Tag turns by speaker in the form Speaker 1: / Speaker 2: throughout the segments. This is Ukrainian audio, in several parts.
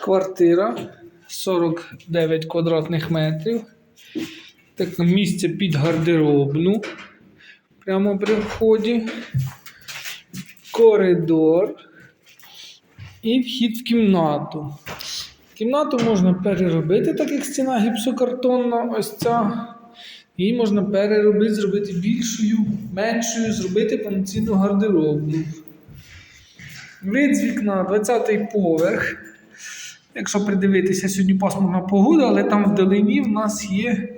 Speaker 1: Квартира 49 квадратних метрів. Таке місце під гардеробну. Прямо при вході. Коридор. І вхід в кімнату. Кімнату можна переробити, так як стіна гіпсокартонна, ось ця. Її можна переробити, зробити більшою, меншою, зробити повноцінну гардеробну. Вид з вікна 20-й поверх. Якщо придивитися, сьогодні пасмурна погода, але там вдалині в нас є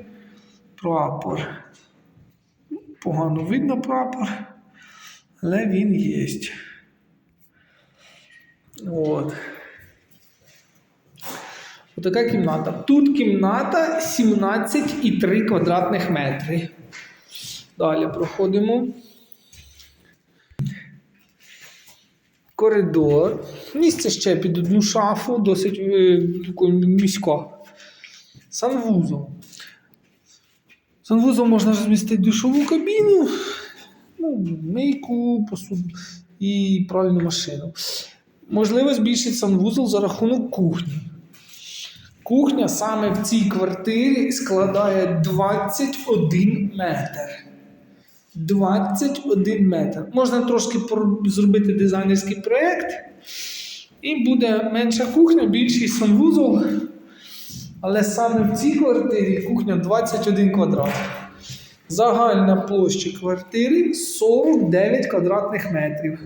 Speaker 1: прапор. Погано видно прапор, але він є. От. Отака кімната. Тут кімната 17,3 квадратних метри. Далі проходимо. Коридор. Місце ще під одну шафу, досить е, міська. Санвузол. Санвузол можна розмістити душову кабіну, ну, мийку, посуд і пральну машину. Можливо збільшити санвузол за рахунок кухні. Кухня саме в цій квартирі складає 21 метр. 21 метр. Можна трошки зробити дизайнерський проєкт, і буде менша кухня, більший санвузол. Але саме в цій квартирі кухня 21 квадрат. Загальна площа квартири 49 квадратних метрів.